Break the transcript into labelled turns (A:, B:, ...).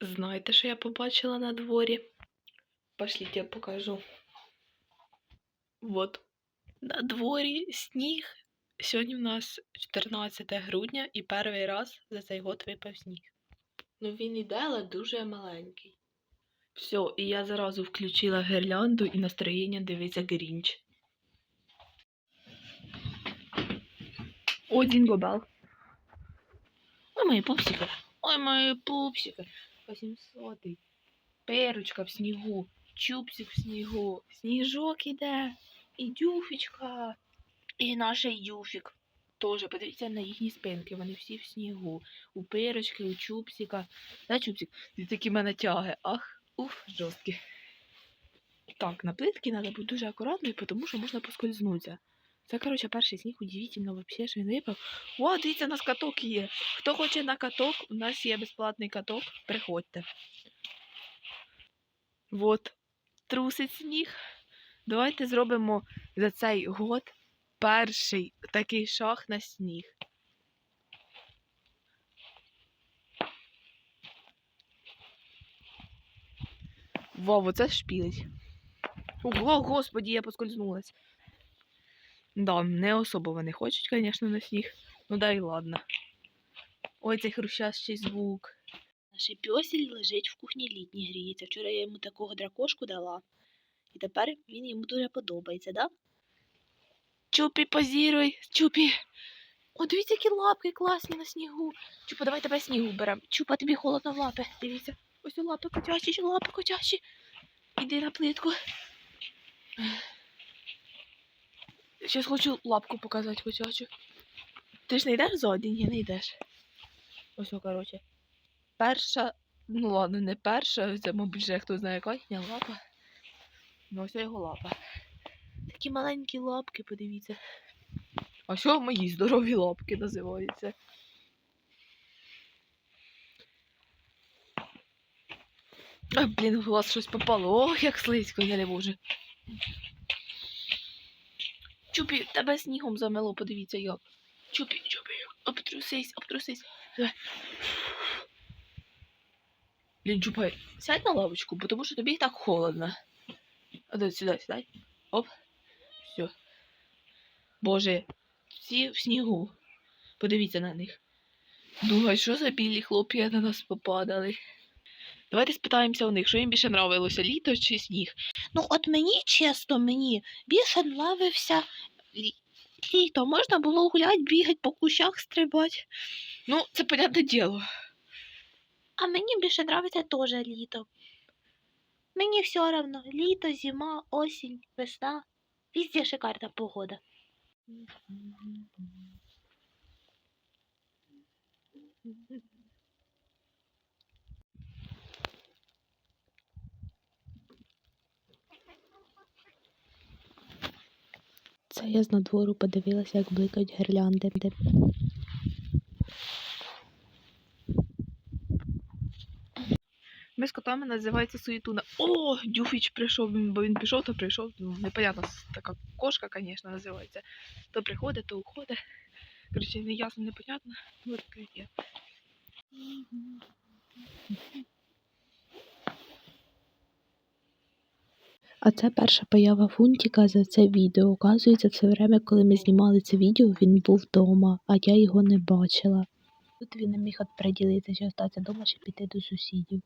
A: Знаєте, що я побачила на дворі? Пошліть, я покажу. Вот. На дворі сніг. Сьогодні в нас 14 грудня і перший раз за цей год випав сніг. Ну він іде, але дуже маленький. Все, і я зразу включила гірлянду і настроєння дивиться Грінч. О, Дінгобел. Ой, мої пупсики. Ой, мої пупсики. 800. Перочка в снігу. Чупсик в снігу. Сніжок іде. І дюфічка. І наш дюфік. Тоже подивіться на їхні спинки. Вони всі в снігу. У перочки, у чупсика. Да, чупсик? Ти такі мене тяги. Ах, уф, жорсткі. Так, на плитки треба бути дуже акуратною, тому що можна поскользнутися. Це, коротше, перший сніг удивительно вообще, що він випав. О, дивіться, у нас каток є. Хто хоче на каток, у нас є безплатний каток. Приходьте. Вот, трусить сніг. Давайте зробимо за цей год перший такий шах на сніг. Вову, це шпілить. Ого, господі, я поскользнулась. Да, не особо вони хочуть, звісно, на сніг. Ну да і ладно. Ой, цей хрущащий звук. Наш пьосель лежить в кухні літній гріється. Вчора я йому такого дракошку дала. І тепер він йому дуже подобається, да? Чупі, позіруй, чупі. О, дивіться, які лапки класні на снігу. Чупа, давай тебе снігу беремо. Чупа, тобі холодно в лапи. Дивіться. Ось у лапи котячі, лапи котячі. Іди на плитку. Зараз хочу лапку показати котячу. Ти ж не йдеш за один? Ні, не йдеш. Ось, о, коротше. Перша, ну ладно, не перша, це, мабуть, вже хто знає яка їхня лапа. Ну, ось його лапа. Такі маленькі лапки, подивіться. А що мої здорові лапки називаються? А, блін, в глаз щось попало. Ох, як слизько, я не можу. Чупі, тебе снігом замело, подивіться як. Чупі, чупі, обтрусись, обтрусись. Давай. Чупай, сядь на лавочку, тому що тобі і так холодно. А сюди, сідай. Оп. Все. Боже, всі в снігу. Подивіться на них. Думаю, що за білі хлоп'я на нас попадали. Давайте спитаємося у них, що їм більше нравилося, літо чи сніг. Ну, от мені, чесно, мені більше нравився лі- літо. Можна було гуляти, бігати по кущах, стрибати. Ну, це понятне діло. А мені більше нравиться теж літо. Мені все одно. Літо, зима, осінь, весна. Везде шикарна погода.
B: Це я з надвору подивилася, як бликають гірлянди.
A: Ми з котами називається суєтуна. О, Дюфіч прийшов, бо він пішов, то прийшов. Ну, непонятно, така кошка, звісно, називається. То приходить, то уходить. Коротше, не ясно, непонятно. Ну, таке є.
B: А це перша поява Фунтіка за це відео. Оказується, це время, коли ми знімали це відео, він був вдома, а я його не бачила. Тут він не міг приділитися, чи остатися вдома, чи піти до сусідів.